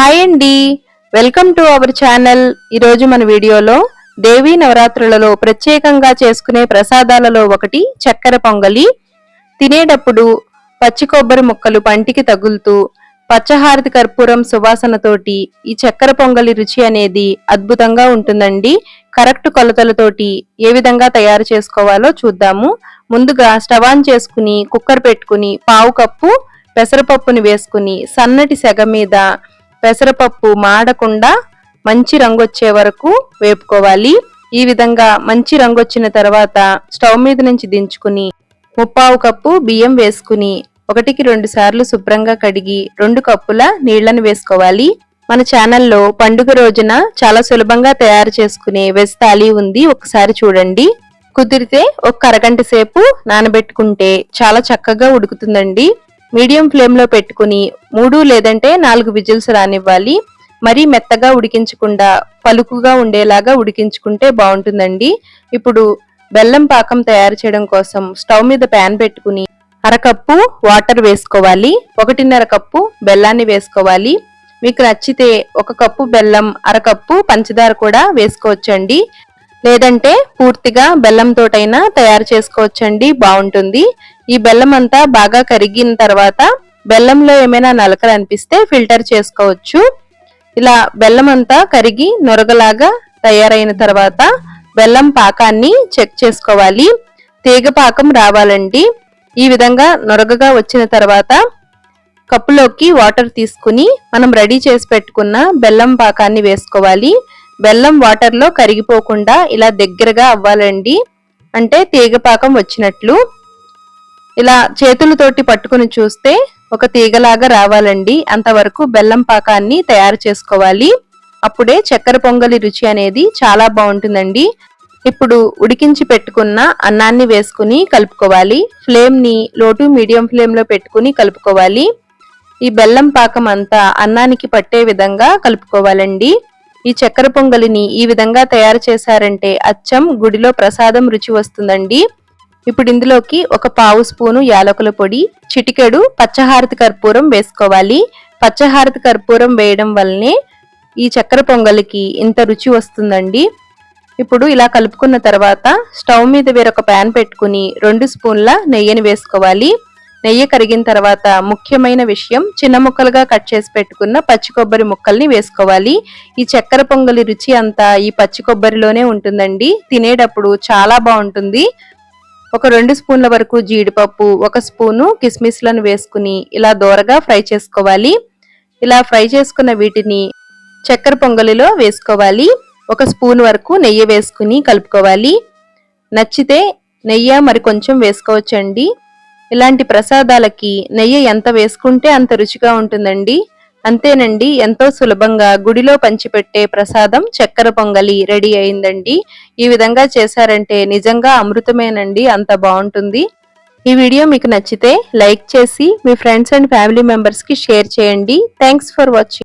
Hi అండి. Welcome to our channel. ఈరోజు మన వీడియోలో దేవీ నవరాత్రులలో ప్రత్యేకంగా చేసుకునే ప్రసాదాలలో ఒకటి చక్కెర పొంగలి. తినేటప్పుడు పచ్చి కొబ్బరి ముక్కలు పంటికి తగులుతూ పచ్చహారతి కర్పూరం సువాసనతోటి ఈ చక్కెర పొంగలి రుచి అనేది అద్భుతంగా ఉంటుందండి. కరెక్ట్ కొలతలతోటి ఏ విధంగా తయారు చేసుకోవాలో చూద్దాము. ముందుగా స్టవ్ ఆన్ చేసుకుని కుక్కర్ పెట్టుకుని పావు కప్పు పెసరపప్పుని వేసుకుని సన్నటి సెగ మీద పెసరపప్పు మాడకుండా మంచి రంగు వచ్చే వరకు వేపుకోవాలి. ఈ విధంగా మంచి రంగు వచ్చిన తర్వాత స్టవ్ మీద నుంచి దించుకుని ముప్పావు కప్పు బియ్యం వేసుకుని ఒకటికి రెండు సార్లు శుభ్రంగా కడిగి రెండు కప్పుల నీళ్ళను వేసుకోవాలి. మన ఛానల్లో పండుగ రోజున చాలా సులభంగా తయారు చేసుకునే వెజ్ తాళీ ఉంది. ఒకసారి చూడండి. కుదిరితే ఒక అరగంట సేపు నానబెట్టుకుంటే చాలా చక్కగా ఉడుకుతుందండి. మీడియం ఫ్లేమ్లో పెట్టుకుని మూడు లేదంటే నాలుగు విజిల్స్ రానివ్వాలి. మరీ మెత్తగా ఉడికించకుండా పలుకుగా ఉండేలాగా ఉడికించుకుంటే బాగుంటుందండి. ఇప్పుడు బెల్లం పాకం తయారు చేయడం కోసం స్టవ్ మీద ప్యాన్ పెట్టుకుని అరకప్పు వాటర్ వేసుకోవాలి. ఒకటిన్నర కప్పు బెల్లాన్ని వేసుకోవాలి. మీకు నచ్చితే ఒక కప్పు బెల్లం అరకప్పు పంచదార కూడా వేసుకోవచ్చండి. లేదంటే పూర్తిగా బెల్లంతోటైనా తయారు చేసుకోవచ్చండి. బాగుంటుంది. ఈ బెల్లం అంతా బాగా కరిగిన తర్వాత బెల్లంలో ఏమైనా నలకలు అనిపిస్తే ఫిల్టర్ చేసుకోవచ్చు. ఇలా బెల్లం అంతా కరిగి నొరగలాగా తయారైన తర్వాత బెల్లం పాకాన్ని చెక్ చేసుకోవాలి. తీగ పాకం రావాలండి. ఈ విధంగా నొరగగా వచ్చిన తర్వాత కప్పులోకి వాటర్ తీసుకుని మనం రెడీ చేసి పెట్టుకున్న బెల్లం పాకాన్ని వేసుకోవాలి. బెల్లం వాటర్లో కరిగిపోకుండా ఇలా దగ్గరగా అవ్వాలండి. అంటే తీగపాకం వచ్చినట్లు. ఇలా చేతులతోటి పట్టుకుని చూస్తే ఒక తీగలాగా రావాలండి. అంతవరకు బెల్లం పాకాన్ని తయారు చేసుకోవాలి. అప్పుడే చక్కెర పొంగలి రుచి అనేది చాలా బాగుంటుందండి. ఇప్పుడు ఉడికించి పెట్టుకున్న అన్నాన్ని వేసుకుని కలుపుకోవాలి. ఫ్లేమ్ని లోటు మీడియం ఫ్లేమ్లో పెట్టుకుని కలుపుకోవాలి. ఈ బెల్లం పాకం అంతా అన్నానికి పట్టే విధంగా కలుపుకోవాలండి. ఈ చక్కెర పొంగలిని ఈ విధంగా తయారు చేశారంటే అచ్చం గుడిలో ప్రసాదం రుచి వస్తుందండి. ఇప్పుడు ఇందులోకి ఒక పావు స్పూను యాలకుల పొడి చిటికెడు పచ్చహారతి కర్పూరం వేసుకోవాలి. పచ్చహారతి కర్పూరం వేయడం వల్లనే ఈ చక్కెర పొంగలికి ఇంత రుచి వస్తుందండి. ఇప్పుడు ఇలా కలుపుకున్న తర్వాత స్టవ్ మీద వేరొక ప్యాన్ పెట్టుకుని రెండు స్పూన్ల నెయ్యిని వేసుకోవాలి. నెయ్యి కరిగిన తర్వాత ముఖ్యమైన విషయం చిన్న ముక్కలుగా కట్ చేసి పెట్టుకున్న పచ్చి కొబ్బరి ముక్కల్ని వేసుకోవాలి. ఈ చక్కెర పొంగలి రుచి అంతా ఈ పచ్చి కొబ్బరిలోనే ఉంటుందండి. తినేటప్పుడు చాలా బాగుంటుంది. ఒక రెండు స్పూన్ల వరకు జీడిపప్పు ఒక స్పూను కిస్మిస్లను వేసుకుని ఇలా దోరగా ఫ్రై చేసుకోవాలి. ఇలా ఫ్రై చేసుకున్న వీటిని చక్కెర పొంగలిలో వేసుకోవాలి. ఒక స్పూన్ వరకు నెయ్యి వేసుకుని కలుపుకోవాలి. నచ్చితే నెయ్యి మరి కొంచెం వేసుకోవచ్చండి. ఇలాంటి ప్రసాదాలకి నెయ్యి ఎంత వేసుకుంటే అంత రుచిగా ఉంటుందండి. అంతేనండి ఎంతో సులభంగా గుడిలో పంచిపెట్టే ప్రసాదం చక్కెర పొంగలి రెడీ అయిందండి. ఈ విధంగా చేశారంటే నిజంగా అమృతమేనండి అంత బాగుంటుంది. ఈ వీడియో మీకు నచ్చితే లైక్ చేసి మీ ఫ్రెండ్స్ అండ్ ఫ్యామిలీ మెంబర్స్కి షేర్ చేయండి. Thanks for watching.